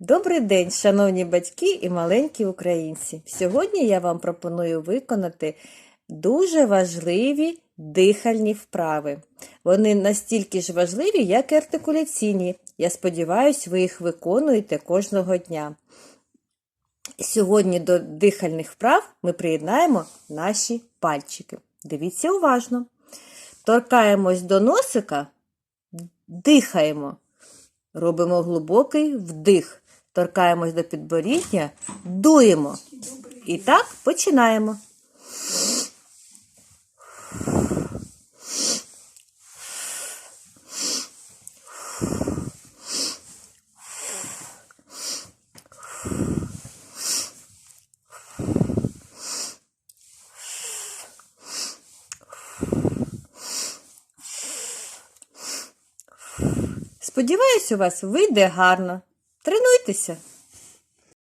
Добрий день, шановні батьки і маленькі українці. Сьогодні я вам пропоную виконати дуже важливі дихальні вправи. Вони настільки ж важливі, як і артикуляційні. Я сподіваюся, ви їх виконуєте кожного дня. Сьогодні до дихальних вправ ми приєднаємо наші пальчики. Дивіться уважно. Торкаємось до носика, дихаємо. Робимо глибокий вдих. Торкаємось до підборіддя, дуємо. І так починаємо. Сподіваюсь, у вас вийде гарно. Тренуйтеся!